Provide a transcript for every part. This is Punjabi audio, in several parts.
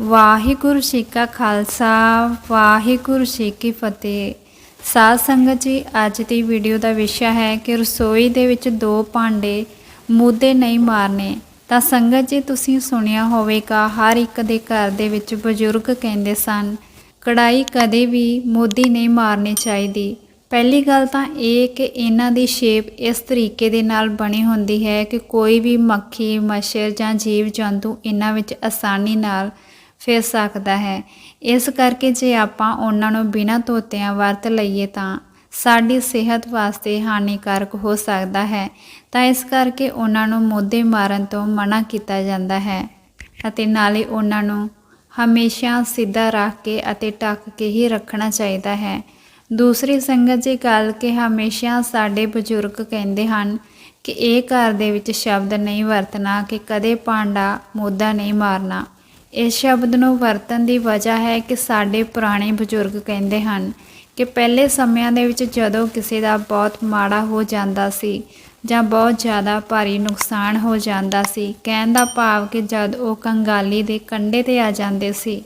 ਵਾਹਿਗੁਰੂ ਜੀ ਕਾ ਖਾਲਸਾ, ਵਾਹਿਗੁਰੂ ਜੀ ਕੀ ਫਤਿਹ। ਸਾਧ ਸੰਗਤ ਜੀ, ਅੱਜ ਦੀ ਵੀਡੀਓ ਦਾ ਵਿਸ਼ਾ ਹੈ ਕਿ ਰਸੋਈ ਦੇ ਵਿੱਚ ਦੋ ਭਾਂਡੇ ਮੂਦੇ ਨਹੀਂ ਮਾਰਨੇ। ਤਾਂ ਸੰਗਤ ਜੀ, ਤੁਸੀਂ ਸੁਣਿਆ ਹੋਵੇਗਾ, ਹਰ ਇੱਕ ਦੇ ਘਰ ਦੇ ਵਿੱਚ ਬਜ਼ੁਰਗ ਕਹਿੰਦੇ ਸਨ ਕੜਾਈ ਕਦੇ ਵੀ ਮੋਦੀ ਨਹੀਂ ਮਾਰਨੀ ਚਾਹੀਦੀ। ਪਹਿਲੀ ਗੱਲ ਤਾਂ ਇਹ ਕਿ ਇਹਨਾਂ ਦੀ ਸ਼ੇਪ ਇਸ ਤਰੀਕੇ ਦੇ ਨਾਲ ਬਣੀ ਹੁੰਦੀ ਹੈ ਕਿ ਕੋਈ ਵੀ ਮੱਖੀ, ਮੱਛਰ ਜਾਂ ਜੀਵ ਜੰਤੂ ਇਹਨਾਂ ਵਿੱਚ ਆਸਾਨੀ ਨਾਲ ਫਿਰ ਸਕਦਾ ਹੈ। ਇਸ ਕਰਕੇ ਜੇ ਆਪਾਂ ਉਹਨਾਂ ਨੂੰ ਬਿਨਾਂ ਧੋਤਿਆਂ ਵਰਤ ਲਈਏ ਤਾਂ ਸਾਡੀ ਸਿਹਤ ਵਾਸਤੇ ਹਾਨੀਕਾਰਕ ਹੋ ਸਕਦਾ ਹੈ। ਤਾਂ ਇਸ ਕਰਕੇ ਉਹਨਾਂ ਨੂੰ ਮੋਢੇ ਮਾਰਨ ਤੋਂ ਮਨਾ ਕੀਤਾ ਜਾਂਦਾ ਹੈ ਅਤੇ ਨਾਲੇ ਉਹਨਾਂ ਨੂੰ ਹਮੇਸ਼ਾ ਸਿੱਧਾ ਰੱਖ ਕੇ ਅਤੇ ਢੱਕ ਕੇ ਹੀ ਰੱਖਣਾ ਚਾਹੀਦਾ ਹੈ। ਦੂਸਰੀ ਸੰਗਤ ਜੀ ਗੱਲ ਕਿ ਹਮੇਸ਼ਾ ਸਾਡੇ ਬਜ਼ੁਰਗ ਕਹਿੰਦੇ ਹਨ ਕਿ ਇਹ ਘਰ ਦੇ ਵਿੱਚ ਸ਼ਬਦ ਨਹੀਂ ਵਰਤਣਾ, ਕਿ ਕਦੇ ਭਾਂਡਾ ਮੋਢਾ ਨਹੀਂ ਮਾਰਨਾ। ਇਸ ਸ਼ਬਦ ਨੂੰ ਵਰਤਣ ਦੀ ਵਜ੍ਹਾ ਹੈ ਕਿ ਸਾਡੇ ਪੁਰਾਣੇ ਬਜ਼ੁਰਗ ਕਹਿੰਦੇ ਹਨ ਕਿ ਪਹਿਲੇ ਸਮਿਆਂ ਦੇ ਵਿੱਚ ਜਦੋਂ ਕਿਸੇ ਦਾ ਬਹੁਤ ਮਾੜਾ ਹੋ ਜਾਂਦਾ ਸੀ ਜਾਂ ਬਹੁਤ ਜ਼ਿਆਦਾ ਭਾਰੀ ਨੁਕਸਾਨ ਹੋ ਜਾਂਦਾ ਸੀ, ਕਹਿਣ ਦਾ ਭਾਵ ਕਿ ਜਦ ਉਹ ਕੰਗਾਲੀ ਦੇ ਕੰਢੇ ਤੇ ਆ ਜਾਂਦੇ ਸੀ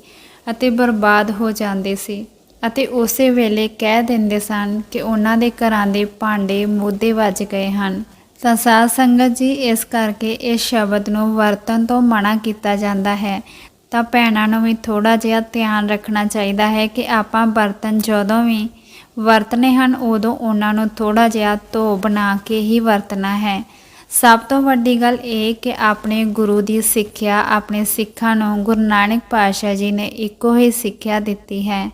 ਅਤੇ ਬਰਬਾਦ ਹੋ ਜਾਂਦੇ ਸੀ ਅਤੇ ਉਸੇ ਵੇਲੇ ਕਹਿ ਦਿੰਦੇ ਸਨ ਕਿ ਉਹਨਾਂ ਦੇ ਘਰਾਂ ਦੇ ਭਾਂਡੇ ਮੋਢੇ ਵੱਜ ਗਏ ਹਨ। ਤਾਂ ਸਾਧ ਸੰਗਤ ਜੀ, ਇਸ ਕਰਕੇ ਇਸ ਸ਼ਬਦ ਨੂੰ ਵਰਤਣ ਤੋਂ ਮਨਾ ਕੀਤਾ ਜਾਂਦਾ ਹੈ ਤਾਂ ਭੈਣਾਂ ਨੂੰ ਵੀ ਥੋੜਾ ਜਿਹਾ ਧਿਆਨ ਰੱਖਣਾ ਚਾਹੀਦਾ ਹੈ ਕਿ ਆਪਾਂ ਬਰਤਨ ਜਦੋਂ ਵੀ ਵਰਤਨੇ ਹਨ, ਉਦੋਂ ਉਹਨਾਂ ਨੂੰ ਥੋੜਾ ਜਿਹਾ ਧੋ ਬਣਾ ਕੇ ਹੀ ਵਰਤਣਾ ਹੈ। ਸਭ ਤੋਂ ਵੱਡੀ ਗੱਲ ਇਹ ਕਿ ਆਪਣੇ ਗੁਰੂ ਦੀ ਸਿੱਖਿਆ, ਆਪਣੇ ਸਿੱਖਾਂ ਨੂੰ ਗੁਰੂ ਨਾਨਕ ਪਾਤਸ਼ਾਹ ਜੀ ਨੇ ਇੱਕੋ ਹੀ ਸਿੱਖਿਆ ਦਿੱਤੀ ਹੈ।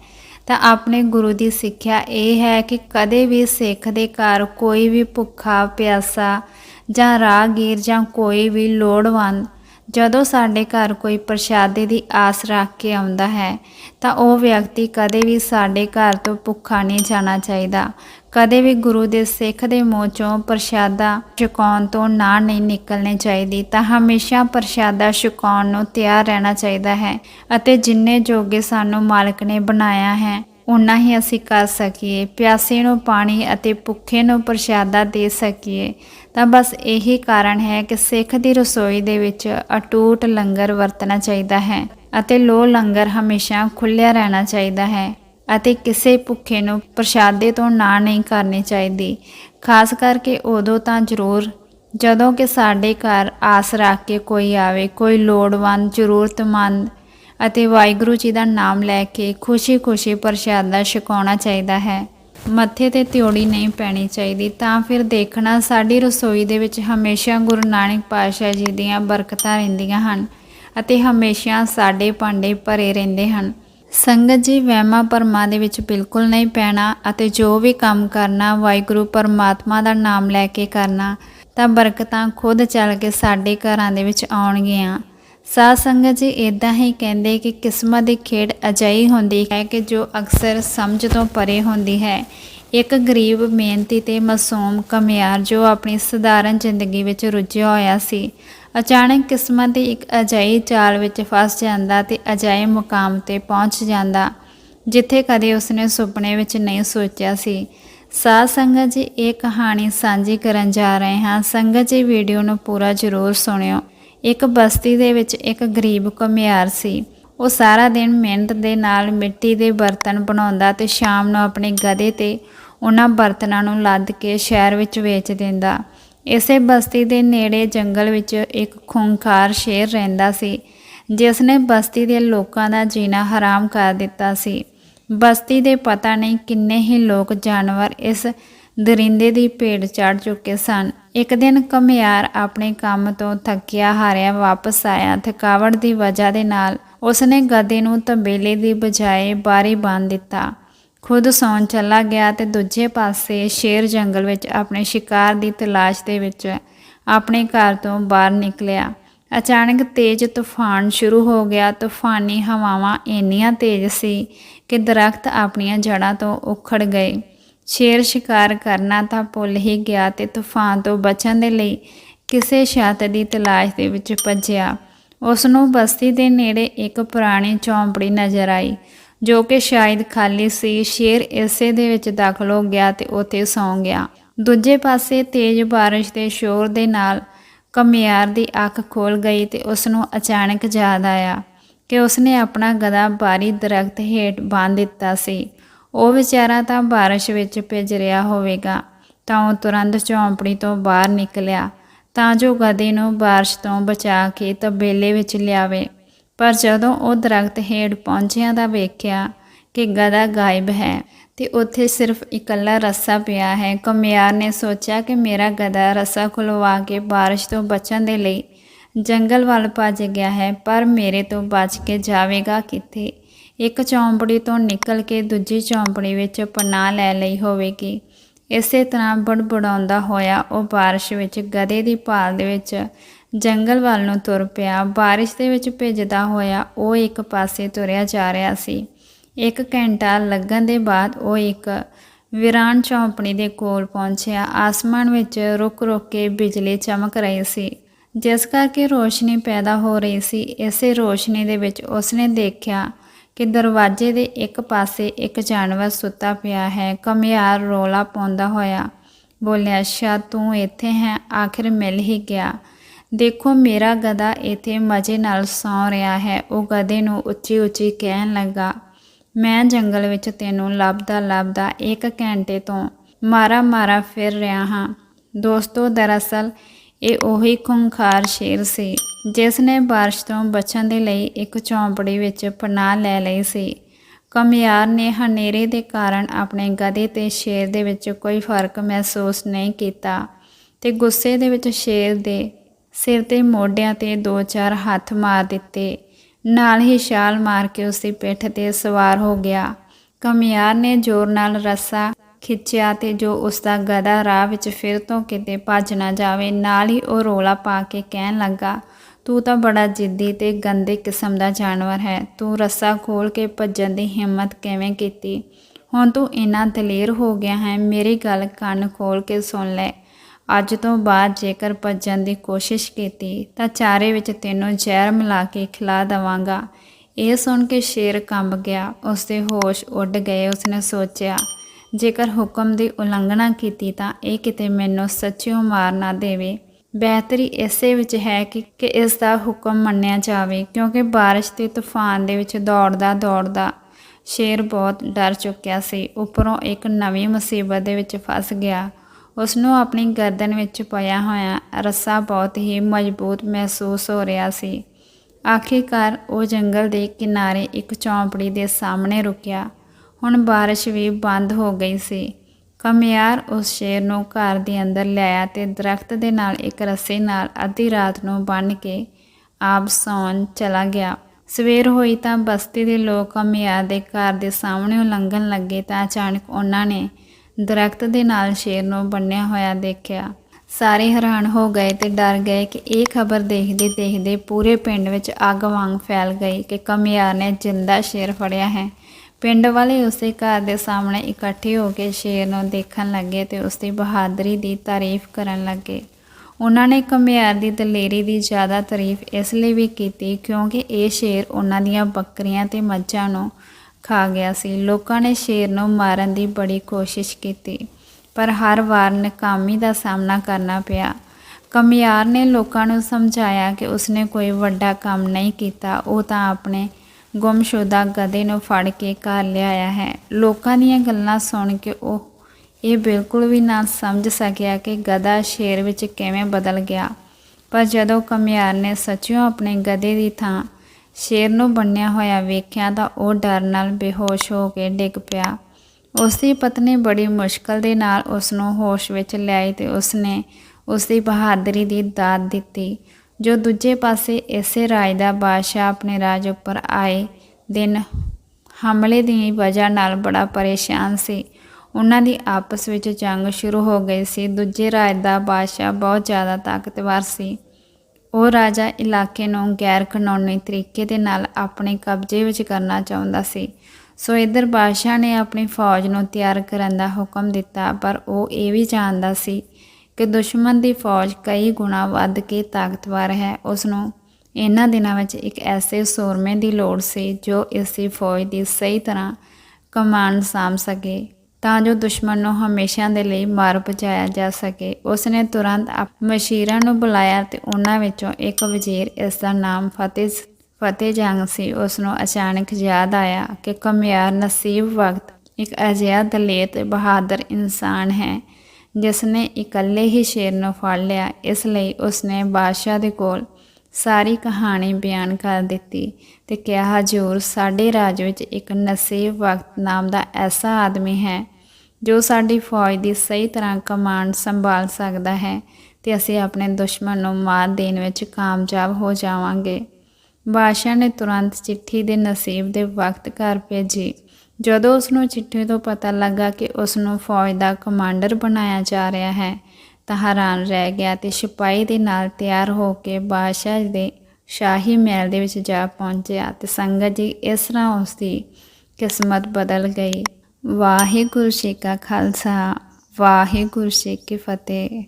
ਤਾਂ ਆਪਣੇ ਗੁਰੂ ਦੀ ਸਿੱਖਿਆ ਇਹ ਹੈ ਕਿ ਕਦੇ ਵੀ ਸਿੱਖ ਦੇ ਘਰ ਕੋਈ ਵੀ ਭੁੱਖਾ, ਪਿਆਸਾ ਜਾਂ ਰਾਹਗੀਰ ਜਾਂ ਕੋਈ ਵੀ ਲੋੜਵੰਦ ਜਦੋਂ ਸਾਡੇ ਘਰ ਕੋਈ ਪ੍ਰਸ਼ਾਦੇ ਦੀ ਆਸ ਰੱਖ ਕੇ ਆਉਂਦਾ ਹੈ, ਤਾਂ ਉਹ ਵਿਅਕਤੀ ਕਦੇ ਵੀ ਸਾਡੇ ਘਰ ਤੋਂ ਭੁੱਖਾ ਨਹੀਂ ਜਾਣਾ ਚਾਹੀਦਾ। ਕਦੇ ਵੀ ਗੁਰੂ ਦੇ ਸਿੱਖ ਦੇ ਮੂੰਹ ਚੋਂ ਪ੍ਰਸ਼ਾਦਾ ਛਕਾਉਣ ਤੋਂ ਨਾ ਨਹੀਂ ਨਿਕਲਣੀ ਚਾਹੀਦੀ, ਤਾਂ ਹਮੇਸ਼ਾ ਪ੍ਰਸ਼ਾਦਾ ਛਕਾਉਣ ਨੂੰ ਤਿਆਰ ਰਹਿਣਾ ਚਾਹੀਦਾ ਹੈ ਅਤੇ ਜਿੰਨੇ ਜੋਗੇ ਸਾਨੂੰ ਮਾਲਕ ਨੇ ਬਣਾਇਆ ਹੈ ਉਨਾ ਹੀ ਅਸੀਂ ਕਰ ਸਕੀਏ, ਪਿਆਸੇ ਨੂੰ ਪਾਣੀ ਅਤੇ ਭੁੱਖੇ ਨੂੰ ਪ੍ਰਸ਼ਾਦਾ ਦੇ ਸਕੀਏ। ਤਾਂ ਬਸ ਇਹੀ ਕਾਰਨ ਹੈ ਕਿ ਸਿੱਖ ਦੀ ਰਸੋਈ ਦੇ ਵਿੱਚ ਅਟੂਟ ਲੰਗਰ ਵਰਤਣਾ ਚਾਹੀਦਾ ਹੈ ਅਤੇ ਲੋ ਲੰਗਰ ਹਮੇਸ਼ਾ ਖੁੱਲਿਆ ਰਹਿਣਾ ਚਾਹੀਦਾ ਹੈ ਅਤੇ ਕਿਸੇ ਭੁੱਖੇ ਨੂੰ ਪ੍ਰਸ਼ਾਦੇ ਤੋਂ ਨਾ ਨਹੀਂ ਕਰਨੀ ਚਾਹੀਦੀ। ਖਾਸ ਕਰਕੇ ਉਦੋਂ ਤਾਂ ਜ਼ਰੂਰ, ਜਦੋਂ ਕਿ ਸਾਡੇ ਘਰ ਆਸ ਰੱਖ ਕੇ ਕੋਈ ਆਵੇ, ਕੋਈ ਲੋੜਵੰਦ, ਜ਼ਰੂਰਤਮੰਦ ਅਤੇ ਵਾਹਿਗੁਰੂ ਜੀ ਦਾ ਨਾਮ ਲੈ ਕੇ ਖੁਸ਼ੀ-ਖੁਸ਼ੀ ਪ੍ਰਸ਼ਾਦਾ ਛਕਾਉਣਾ ਚਾਹੀਦਾ ਹੈ। ਮੱਥੇ ਤੇ ਤਿਉੜੀ ਨਹੀਂ ਪੈਣੀ ਚਾਹੀਦੀ, ਤਾਂ ਫਿਰ ਦੇਖਣਾ ਸਾਡੀ ਰਸੋਈ ਦੇ ਵਿੱਚ ਹਮੇਸ਼ਾ ਗੁਰੂ ਨਾਨਕ ਪਾਤਸ਼ਾਹ ਜੀ ਦੀਆਂ ਬਰਕਤਾਂ ਰਹਿੰਦੀਆਂ ਹਨ ਅਤੇ ਹਮੇਸ਼ਾ ਸਾਡੇ ਭਾਂਡੇ ਭਰੇ ਰਹਿੰਦੇ ਹਨ। ਸੰਗਤ ਜੀ, ਵਹਿਮਾਂ ਪਰਮਾ ਦੇ ਵਿੱਚ ਬਿਲਕੁਲ ਨਹੀਂ ਪੈਣਾ ਅਤੇ ਜੋ ਵੀ ਕੰਮ ਕਰਨਾ, ਵਾਹਿਗੁਰੂ ਪਰਮਾਤਮਾ ਦਾ ਨਾਮ ਲੈ ਕੇ ਕਰਨਾ, ਤਾਂ ਬਰਕਤਾਂ ਖੁਦ ਚੱਲ ਕੇ ਸਾਡੇ ਘਰਾਂ ਦੇ ਵਿੱਚ ਆਉਣਗੀਆਂ। ਸਾਧ ਸੰਗਤ ਜੀ ਇਦਾਂ ਹੀ ਕਹਿੰਦੇ ਕਿ ਕਿਸਮਤ ਦੀ ਖੇਡ ਅਜਿਹੀ ਹੁੰਦੀ ਹੈ ਕਿ ਜੋ ਅਕਸਰ ਸਮਝ ਤੋਂ ਪਰੇ ਹੁੰਦੀ ਹੈ। ਇੱਕ ਗਰੀਬ, ਮਿਹਨਤੀ ਤੇ ਮਾਸੂਮ ਕਮਿਆਰ ਜੋ ਆਪਣੀ ਸਧਾਰਨ ਜ਼ਿੰਦਗੀ ਵਿੱਚ ਰੁੱਝਿਆ ਹੋਇਆ ਸੀ, ਅਚਾਨਕ ਕਿਸਮਤ ਦੀ ਇੱਕ ਅਜਿਹੀ ਚਾਲ ਵਿੱਚ ਫਸ ਜਾਂਦਾ ਤੇ ਅਜਿਹੇ ਮੁਕਾਮ ਤੇ ਪਹੁੰਚ ਜਾਂਦਾ, ਜਿੱਥੇ ਕਦੇ ਉਸਨੇ ਸੁਪਨੇ ਵਿੱਚ ਨਹੀਂ ਸੋਚਿਆ ਸੀ। ਸਾਧ ਸੰਗਤ ਜੀ, ਇਹ ਕਹਾਣੀ ਸਾਂਝੀ ਕਰਨ ਜਾ ਰਹੇ ਹਾਂ। ਸੰਗਤ ਜੀ, ਵੀਡੀਓ ਨੂੰ ਪੂਰਾ ਜ਼ਰੂਰ ਸੁਣਿਓ। ਇੱਕ ਬਸਤੀ ਦੇ ਵਿੱਚ ਇੱਕ ਗਰੀਬ ਘੁਮਿਆਰ ਸੀ। ਉਹ ਸਾਰਾ ਦਿਨ ਮਿਹਨਤ ਦੇ ਨਾਲ ਮਿੱਟੀ ਦੇ ਬਰਤਨ ਬਣਾਉਂਦਾ ਤੇ ਸ਼ਾਮ ਨੂੰ ਆਪਣੇ ਗਧੇ ਤੇ ਉਹਨਾਂ ਬਰਤਨਾਂ ਨੂੰ ਲੱਦ ਕੇ ਸ਼ਹਿਰ ਵਿੱਚ ਵੇਚ ਦਿੰਦਾ। ਇਸੇ ਬਸਤੀ ਦੇ ਨੇੜੇ ਜੰਗਲ ਵਿੱਚ ਇੱਕ ਖੂੰਖਾਰ ਸ਼ੇਰ ਰਹਿੰਦਾ ਸੀ, ਜਿਸ ਨੇ ਬਸਤੀ ਦੇ ਲੋਕਾਂ ਦਾ ਜੀਣਾ ਹਰਾਮ ਕਰ ਦਿੱਤਾ ਸੀ। ਬਸਤੀ ਦੇ ਪਤਾ ਨਹੀਂ ਕਿੰਨੇ ਹੀ ਲੋਕ ਜਾਨਵਰ ਇਸ ਦਰਿੰਦੇ ਦੀ ਭੇਡ ਚੜ ਚੁੱਕੇ ਸਨ। ਇੱਕ ਦਿਨ ਕਮਿਆਰ ਆਪਣੇ ਕੰਮ ਤੋਂ ਥੱਕਿਆ ਹਾਰਿਆ ਵਾਪਸ ਆਇਆ। ਥਕਾਵਟ ਦੀ ਵਜ੍ਹਾ ਦੇ ਨਾਲ ਉਸਨੇ ਗਧੇ ਨੂੰ ਤਬੇਲੇ ਦੀ ਬਜਾਏ ਬਾਰੀ ਬੰਨ ਦਿੱਤਾ। ਖੁਦ ਸੌਣ ਚਲਾ ਗਿਆ ਤੇ ਦੂਜੇ ਪਾਸੇ ਸ਼ੇਰ ਜੰਗਲ ਵਿੱਚ ਆਪਣੇ ਸ਼ਿਕਾਰ ਦੀ ਤਲਾਸ਼ ਦੇ ਵਿੱਚ ਆਪਣੇ ਘਰ ਤੋਂ ਬਾਹਰ ਨਿਕਲਿਆ। ਅਚਾਨਕ ਤੇਜ਼ ਤੂਫਾਨ ਸ਼ੁਰੂ ਹੋ ਗਿਆ। ਤੂਫਾਨੀ ਹਵਾਵਾਂ ਇੰਨੀਆਂ ਤੇਜ਼ ਸੀ ਕਿ ਦਰਖਤ ਆਪਣੀਆਂ ਜੜ੍ਹਾਂ ਤੋਂ ਉਖੜ ਗਏ। ਸ਼ੇਰ ਸ਼ਿਕਾਰ ਕਰਨਾ ਤਾਂ ਭੁੱਲ ਹੀ ਗਿਆ ਤੇ ਤੂਫਾਨ ਤੋਂ ਬਚਣ ਦੇ ਲਈ ਕਿਸੇ ਛੱਤ ਦੀ ਤਲਾਸ਼ ਦੇ ਵਿੱਚ ਭੱਜਿਆ। ਉਸ ਨੂੰ ਬਸਤੀ ਦੇ ਨੇੜੇ ਇੱਕ ਪੁਰਾਣੀ ਚੌਂਪੜੀ ਨਜ਼ਰ ਆਈ, ਜੋ ਕਿ ਸ਼ਾਇਦ ਖਾਲੀ ਸੀ, ਸ਼ੇਰ ਇਸੇ ਦੇ ਵਿੱਚ ਦਾਖਲ ਹੋ ਗਿਆ ਤੇ ਉੱਥੇ ਸੌਂ ਗਿਆ। ਦੂਜੇ ਪਾਸੇ ਤੇਜ਼ ਬਾਰਿਸ਼ ਦੇ ਸ਼ੋਰ ਦੇ ਨਾਲ ਕਮਿਆਰ ਦੀ ਅੱਖ ਖੋਲ ਗਈ ਤੇ ਉਸ ਨੂੰ ਅਚਾਨਕ ਯਾਦ ਆਇਆ ਕਿ ਉਸਨੇ ਆਪਣਾ ਗਦਾ ਬਾਰੀ ਦਰਖਤ ਹੇਠ ਬੰਨ੍ਹ ਦਿੱਤਾ ਸੀ। ਉਹ ਵਿਚਾਰਾ ਤਾਂ ਬਾਰਿਸ਼ ਵਿੱਚ ਭਿੱਜ ਰਿਹਾ ਹੋਵੇਗਾ, ਤਾਂ ਉਹ ਤੁਰੰਤ ਝੌਂਪੜੀ ਤੋਂ ਬਾਹਰ ਨਿਕਲਿਆ। ਤਾਂ ਜੋ ਗਧੇ ਨੂੰ ਬਾਰਿਸ਼ ਤੋਂ ਬਚਾ ਕੇ ਤਬੇਲੇ ਵਿੱਚ ਲਿਆਵੇ। ਪਰ ਜਦੋਂ ਉਹ ਦਰਖਤ ਹੇਠ ਪਹੁੰਚਿਆ ਤਾਂ ਵੇਖਿਆ ਕਿ ਗਧਾ ਗਾਇਬ ਹੈ, ਤੇ ਉੱਥੇ ਸਿਰਫ ਇਕੱਲਾ ਰੱਸਾ ਪਿਆ ਹੈ ਕਮਿਆਰ ਨੇ ਸੋਚਿਆ ਕਿ ਮੇਰਾ ਗਧਾ ਰੱਸਾ ਖੁਲਵਾ ਕੇ ਬਾਰਿਸ਼ ਤੋਂ ਬਚਣ ਦੇ ਲਈ ਜੰਗਲ ਵੱਲ ਭੱਜ ਗਿਆ ਹੈ, ਪਰ ਮੇਰੇ ਤੋਂ ਬਚ ਕੇ ਜਾਵੇਗਾ ਕਿੱਥੇ? ਇੱਕ ਚੌਂਪੜੀ ਤੋਂ ਨਿਕਲ ਕੇ ਦੂਜੀ ਚੌਂਪੜੀ ਵਿੱਚ ਪਨਾਹ ਲੈ ਲਈ ਹੋਵੇਗੀ। ਇਸੇ ਤਰ੍ਹਾਂ ਬੜਬੜਾਉਂਦਾ ਹੋਇਆ ਉਹ ਬਾਰਿਸ਼ ਵਿੱਚ ਗਧੇ ਦੀ ਭਾਲ ਦੇ ਵਿੱਚ ਜੰਗਲ ਵੱਲ ਨੂੰ ਤੁਰ ਪਿਆ। ਬਾਰਿਸ਼ ਦੇ ਵਿੱਚ ਭਿੱਜਦਾ ਹੋਇਆ ਉਹ ਇੱਕ ਪਾਸੇ ਤੁਰਿਆ ਜਾ ਰਿਹਾ ਸੀ। ਇੱਕ ਘੰਟਾ ਲੱਗਣ ਦੇ ਬਾਅਦ ਉਹ ਇੱਕ ਵਿਰਾਨ ਚੌਂਪੜੀ ਦੇ ਕੋਲ ਪਹੁੰਚਿਆ। ਆਸਮਾਨ ਵਿੱਚ ਰੁਕ-ਰੁਕ ਕੇ ਬਿਜਲੀ ਚਮਕ ਰਹੀ ਸੀ। ਜਿਸ ਕਰਕੇ ਰੋਸ਼ਨੀ ਪੈਦਾ ਹੋ ਰਹੀ ਸੀ। ਇਸੇ ਰੋਸ਼ਨੀ ਦੇ ਵਿੱਚ ਉਸਨੇ ਦੇਖਿਆ ਕਿ ਦਰਵਾਜ਼ੇ ਦੇ ਇੱਕ ਪਾਸੇ ਇੱਕ ਜਾਨਵਰ ਸੁੱਤਾ ਪਿਆ ਹੈ। ਕਮਿਆਰ ਰੋਲਾ ਪਾਉਂਦਾ ਹੋਇਆ ਬੋਲਿਆ, ਅੱਛਾ, ਤੂੰ ਇੱਥੇ ਹੈ? ਆਖਿਰ ਮਿਲ ਹੀ ਗਿਆ। ਦੇਖੋ, ਮੇਰਾ ਗਧਾ ਇੱਥੇ ਮਜ਼ੇ ਨਾਲ ਸੌਂ ਰਿਹਾ ਹੈ। ਉਹ ਗਧੇ ਨੂੰ ਉੱਚੀ ਉੱਚੀ ਕਹਿਣ ਲੱਗਾ, ਮੈਂ ਜੰਗਲ ਵਿੱਚ ਤੈਨੂੰ ਲੱਭਦਾ ਲੱਭਦਾ ਇੱਕ ਘੰਟੇ ਤੋਂ ਮਾਰਾ ਮਾਰਾ ਫਿਰ ਰਿਹਾ ਹਾਂ। ਦੋਸਤੋ, ਦਰਅਸਲ ਇਹ ਉਹੀ ਖੁੰਖਾਰ ਸ਼ੇਰ ਸੀ, ਜਿਸ ਨੇ ਬਾਰਿਸ਼ ਤੋਂ ਬਚਣ ਦੇ ਲਈ ਇੱਕ ਝੌਂਪੜੀ ਵਿੱਚ ਪਨਾਹ ਲੈ ਲਈ ਸੀ। ਕਮਿਆਰ ਨੇ ਹਨੇਰੇ ਦੇ ਕਾਰਨ ਆਪਣੇ ਗਧੇ ਤੇ ਸ਼ੇਰ ਦੇ ਵਿੱਚ ਕੋਈ ਫ਼ਰਕ ਮਹਿਸੂਸ ਨਹੀਂ ਕੀਤਾ ਤੇ ਗੁੱਸੇ ਦੇ ਵਿੱਚ ਸ਼ੇਰ ਦੇ ਸਿਰ ਤੇ ਮੋਢਿਆਂ ਤੇ ਦੋ ਚਾਰ ਹੱਥ ਮਾਰ ਦਿੱਤੇ। ਨਾਲ ਹੀ ਛਾਲ ਮਾਰ ਕੇ ਉਸ ਦੀ ਪਿੱਠ ਤੇ ਸਵਾਰ ਹੋ ਗਿਆ। ਕਮਿਆਰ ਨੇ ਜ਼ੋਰ ਨਾਲ ਰੱਸਾ ਖਿੱਚਿਆ ਤੇ ਜੋ ਉਸ ਦਾ ਗਧਾ ਰਾਹ ਵਿੱਚ ਫਿਰ ਤੋਂ ਕਿਤੇ ਭੱਜ ਨਾ ਜਾਵੇ, ਨਾਲ ਹੀ ਉਹ ਰੋਲਾ ਪਾ ਕੇ ਕਹਿਣ ਲੱਗਾ, ਤੂੰ ਤਾਂ ਬੜਾ ਜਿੱਦੀ ਤੇ ਗੰਦੇ ਕਿਸਮ ਦਾ ਜਾਨਵਰ ਹੈ। ਤੂੰ ਰੱਸਾ ਖੋਲ ਕੇ ਭੱਜਣ ਦੀ ਹਿੰਮਤ ਕਿਵੇਂ ਕੀਤੀ? ਹੁਣ ਤੂੰ ਇੰਨਾ ਦਲੇਰ ਹੋ ਗਿਆ ਹੈ, ਮੇਰੀ ਗੱਲ ਕੰਨ ਖੋਲ ਕੇ ਸੁਣ ਲੈ। ਅੱਜ ਤੋਂ ਬਾਅਦ ਜੇਕਰ ਭੱਜਣ ਦੀ ਕੋਸ਼ਿਸ਼ ਕੀਤੀ, ਤਾਂ ਚਾਰੇ ਵਿੱਚ ਤੈਨੂੰ ਜ਼ਹਿਰ ਮਿਲਾ ਕੇ ਖਿਲਾ ਦਵਾਂਗਾ। ਇਹ ਸੁਣ ਕੇ ਸ਼ੇਰ ਕੰਬ ਗਿਆ। ਉਸਦੇ ਹੋਸ਼ ਉੱਡ ਗਏ। ਉਸਨੇ ਸੋਚਿਆ ਜੇਕਰ ਹੁਕਮ ਦੀ ਉਲੰਘਣਾ ਕੀਤੀ ਤਾਂ ਇਹ ਕਿਤੇ ਮੈਨੂੰ ਸੱਚਿਓ ਮਾਰ ਨਾ ਦੇਵੇ। ਬਿਹਤਰੀ ਇਸੇ ਵਿੱਚ ਹੈ ਕਿ ਕਿ ਇਸ ਦਾ ਹੁਕਮ ਮੰਨਿਆ ਜਾਵੇ, ਕਿਉਂਕਿ ਬਾਰਿਸ਼ ਤੇ ਤੂਫਾਨ ਦੇ ਵਿੱਚ ਦੌੜਦਾ ਦੌੜਦਾ ਸ਼ੇਰ ਬਹੁਤ ਡਰ ਚੁੱਕਿਆ ਸੀ। ਉੱਪਰੋਂ ਇੱਕ ਨਵੀਂ ਮੁਸੀਬਤ ਦੇ ਵਿੱਚ ਫਸ ਗਿਆ। ਉਸ ਨੂੰ ਆਪਣੀ ਗਰਦਨ ਵਿੱਚ ਪਿਆ ਹੋਇਆ ਰੱਸਾ ਬਹੁਤ ਹੀ ਮਜ਼ਬੂਤ ਮਹਿਸੂਸ ਹੋ ਰਿਹਾ ਸੀ। ਆਖਿਰਕਾਰ ਉਹ ਜੰਗਲ ਦੇ ਕਿਨਾਰੇ ਇੱਕ ਚੌਂਪੜੀ ਦੇ ਸਾਹਮਣੇ ਰੁਕਿਆ। ਹੁਣ ਬਾਰਿਸ਼ ਵੀ ਬੰਦ ਹੋ ਗਈ ਸੀ। ਕਮਿਆਰ ਉਸ ਸ਼ੇਰ ਨੂੰ ਘਰ ਦੇ ਅੰਦਰ ਲਿਆਇਆ ਤੇ ਦਰਖਤ ਦੇ ਨਾਲ ਇੱਕ ਰੱਸੇ ਨਾਲ ਅੱਧੀ ਰਾਤ ਨੂੰ ਬੰਨ੍ਹ ਕੇ ਆਪ ਸੌਣ ਚਲਾ ਗਿਆ। ਸਵੇਰ ਹੋਈ ਤਾਂ ਬਸਤੀ ਦੇ ਲੋਕ ਕਮਿਆਰ ਦੇ ਘਰ ਦੇ ਸਾਹਮਣੇ ਲੰਘਣ ਲੱਗੇ ਤਾਂ ਅਚਾਨਕ ਉਹਨਾਂ ਨੇ ਦਰਖਤ ਦੇ ਨਾਲ ਸ਼ੇਰ ਨੂੰ ਬੰਨਿਆ ਹੋਇਆ ਦੇਖਿਆ। ਸਾਰੇ ਹੈਰਾਨ ਹੋ ਗਏ ਤੇ ਡਰ ਗਏ ਕਿ ਇਹ ਖਬਰ ਦੇਖਦੇ ਦੇਖਦੇ ਪੂਰੇ ਪਿੰਡ ਵਿੱਚ ਅੱਗ ਵਾਂਗ ਫੈਲ ਗਈ ਕਿ ਕਮਿਆਰ ਨੇ ਜਿੰਦਾ ਸ਼ੇਰ ਫੜਿਆ ਹੈ। ਪਿੰਡ ਵਾਲੇ ਉਸੇ ਘਰ ਦੇ ਸਾਹਮਣੇ ਇਕੱਠੇ ਹੋ ਕੇ ਸ਼ੇਰ ਨੂੰ ਦੇਖਣ ਲੱਗੇ ਤੇ ਉਸ ਦੀ ਬਹਾਦਰੀ ਦੀ ਤਾਰੀਫ ਕਰਨ ਲੱਗੇ। ਉਹਨਾਂ ਨੇ ਘਮਿਆਰ ਦੀ ਦਲੇਰੀ ਦੀ ਜ਼ਿਆਦਾ ਤਾਰੀਫ ਇਸ ਲਈ ਵੀ ਕੀਤੀ ਕਿਉਂਕਿ ਇਹ ਸ਼ੇਰ ਉਹਨਾਂ ਦੀਆਂ ਬੱਕਰੀਆਂ ਤੇ ਮੱਝਾਂ ਨੂੰ ਖਾ ਗਿਆ ਸੀ। ਲੋਕਾਂ ਨੇ ਸ਼ੇਰ ਨੂੰ ਮਾਰਨ ਦੀ ਬੜੀ ਕੋਸ਼ਿਸ਼ ਕੀਤੀ, ਪਰ ਹਰ ਵਾਰ ਨਕਾਮੀ ਦਾ ਸਾਹਮਣਾ ਕਰਨਾ ਪਿਆ। ਕਮਿਆਰ ਨੇ ਲੋਕਾਂ ਨੂੰ ਸਮਝਾਇਆ ਕਿ ਉਸਨੇ ਕੋਈ ਵੱਡਾ ਕੰਮ ਨਹੀਂ ਕੀਤਾ, ਉਹ ਤਾਂ ਆਪਣੇ ਗੁੰਮਸ਼ੁਦਾ ਗਧੇ ਨੂੰ ਫੜ ਕੇ ਘਰ ਲਿਆਇਆ ਹੈ। ਲੋਕਾਂ ਦੀਆਂ ਗੱਲਾਂ ਸੁਣ ਕੇ ਉਹ ਇਹ ਬਿਲਕੁਲ ਵੀ ਨਾ ਸਮਝ ਸਕਿਆ ਕਿ ਗਧਾ ਸ਼ੇਰ ਵਿੱਚ ਕਿਵੇਂ ਬਦਲ ਗਿਆ। ਪਰ ਜਦੋਂ ਕਮਿਆਰ ਨੇ ਸੱਚਿਓ ਆਪਣੇ ਗਧੇ ਦੀ ਥਾਂ ਸ਼ੇਰ ਨੂੰ ਬੰਨਿਆ ਹੋਇਆ ਵੇਖਿਆ ਤਾਂ ਉਹ ਡਰ ਨਾਲ ਬੇਹੋਸ਼ ਹੋ ਕੇ ਡਿੱਗ ਪਿਆ। ਉਸ ਦੀ ਪਤਨੀ ਬੜੀ ਮੁਸ਼ਕਲ ਦੇ ਨਾਲ ਉਸ ਨੂੰ ਹੋਸ਼ ਵਿੱਚ ਲਿਆਈ ਤੇ ਉਸਨੇ ਉਸ ਦੀ ਬਹਾਦਰੀ ਦੀ ਦਾਤ ਦਿੱਤੀ। ਜੋ ਦੂਜੇ ਪਾਸੇ ਇਸੇ ਰਾਜ ਦਾ ਬਾਦਸ਼ਾਹ ਆਪਣੇ ਰਾਜ ਉੱਪਰ ਆਏ ਦਿਨ ਹਮਲੇ ਦੀ ਵਜ੍ਹਾ ਨਾਲ ਬੜਾ ਪਰੇਸ਼ਾਨ ਸੀ। ਉਹਨਾਂ ਦੀ ਆਪਸ ਵਿੱਚ ਜੰਗ ਸ਼ੁਰੂ ਹੋ ਗਈ ਸੀ। ਦੂਜੇ ਰਾਜ ਦਾ ਬਾਦਸ਼ਾਹ ਬਹੁਤ ਜ਼ਿਆਦਾ ਤਾਕਤਵਰ ਸੀ। ਉਹ ਰਾਜਾ ਇਲਾਕੇ ਨੂੰ ਗੈਰ ਕਾਨੂੰਨੀ ਤਰੀਕੇ ਦੇ ਨਾਲ ਆਪਣੇ ਕਬਜ਼ੇ ਵਿੱਚ ਕਰਨਾ ਚਾਹੁੰਦਾ ਸੀ। ਸੋ ਇਧਰ ਬਾਦਸ਼ਾਹ ਨੇ ਆਪਣੀ ਫੌਜ ਨੂੰ ਤਿਆਰ ਕਰਨ ਦਾ ਹੁਕਮ ਦਿੱਤਾ, ਪਰ ਉਹ ਇਹ ਵੀ ਜਾਣਦਾ ਸੀ ਕਿ ਦੁਸ਼ਮਣ ਦੀ ਫੌਜ ਕਈ ਗੁਣਾ ਵੱਧ ਕੇ ਤਾਕਤਵਰ ਹੈ। ਉਸ ਨੂੰ ਇਹਨਾਂ ਦਿਨਾਂ ਵਿੱਚ ਇੱਕ ਐਸੇ ਸੂਰਮੇ ਦੀ ਲੋੜ ਸੀ ਜੋ ਇਸ ਦੀ ਫੌਜ ਦੀ ਸਹੀ ਤਰ੍ਹਾਂ ਕਮਾਂਡ ਸਾਂਭ ਸਕੇ, ਤਾਂ ਜੋ ਦੁਸ਼ਮਣ ਨੂੰ ਹਮੇਸ਼ਾ ਦੇ ਲਈ ਮਾਰ ਪਜਾਇਆ ਜਾ ਸਕੇ। ਉਸ ਨੇ ਤੁਰੰਤ ਮਸ਼ੀਰਾਂ ਨੂੰ ਬੁਲਾਇਆ ਤੇ ਉਹਨਾਂ ਵਿੱਚੋਂ ਇੱਕ ਵਜ਼ੀਰ ਇਸ ਦਾ ਨਾਮ ਫਤਿਹ ਫਤਿਹ ਜੰਗ ਸੀ। ਉਸ ਨੂੰ ਅਚਾਨਕ ਯਾਦ ਆਇਆ ਕਿ ਕਮਿਆਰ ਨਸੀਬ ਵਕਤ ਇੱਕ ਅਜਿਹਾ ਦਲੇਰ ਬਹਾਦਰ ਇਨਸਾਨ ਹੈ ਜਿਸ ਨੇ ਇਕੱਲੇ ਹੀ ਸ਼ੇਰ ਨੂੰ ਫੜ ਲਿਆ, ਇਸ ਲਈ ਉਸਨੇ ਬਾਦਸ਼ਾਹ ਦੇ ਕੋਲ ਸਾਰੀ ਕਹਾਣੀ ਬਿਆਨ ਕਰ ਦਿੱਤੀ ਤੇ ਕਿਹਾ, ਹਜ਼ੂਰ, ਸਾਡੇ ਰਾਜ ਵਿੱਚ ਇੱਕ ਨਸੀਬ ਵਕਤ ਨਾਮ ਦਾ ਐਸਾ ਆਦਮੀ ਹੈ ਜੋ ਸਾਡੀ ਫੌਜ ਦੀ ਸਹੀ ਤਰ੍ਹਾਂ ਕਮਾਂਡ ਸੰਭਾਲ ਸਕਦਾ ਹੈ ਤੇ ਅਸੀਂ ਆਪਣੇ ਦੁਸ਼ਮਣ ਨੂੰ ਮਾਰ ਦੇਣ ਵਿੱਚ ਕਾਮਯਾਬ ਹੋ ਜਾਵਾਂਗੇ। ਬਾਦਸ਼ਾਹ ਨੇ ਤੁਰੰਤ ਚਿੱਠੀ ਦੇ ਨਸੀਬ ਦੇ ਵਕਤ ਘਰ ਭੇਜੀ। ਜਦੋਂ ਉਸ ਨੂੰ ਚਿੱਠੀ ਤੋਂ ਪਤਾ ਲੱਗਾ ਕਿ ਉਸ ਨੂੰ ਫੌਜ ਦਾ ਕਮਾਂਡਰ ਬਣਾਇਆ ਜਾ ਰਿਹਾ ਹੈ, ਤਾਂ ਹੈਰਾਨ ਰਹਿ ਗਿਆ ਤੇ ਸਿਪਾਹੀ ਦੇ ਨਾਲ ਤਿਆਰ ਹੋ ਕੇ ਬਾਦਸ਼ਾਹ ਦੇ ਸ਼ਾਹੀ ਮਹਿਲ ਦੇ ਵਿੱਚ ਜਾ ਪਹੁੰਚਿਆ ਤੇ ਸੰਗਤ ਜੀ ਇਸ ਤਰ੍ਹਾਂ ਉਸ ਦੀ ਕਿਸਮਤ ਬਦਲ ਗਈ। ਵਾਹਿਗੁਰੂ ਜੀ ਕਾ ਖਾਲਸਾ, ਵਾਹਿਗੁਰੂ ਜੀ ਕੀ ਫਤਿਹ।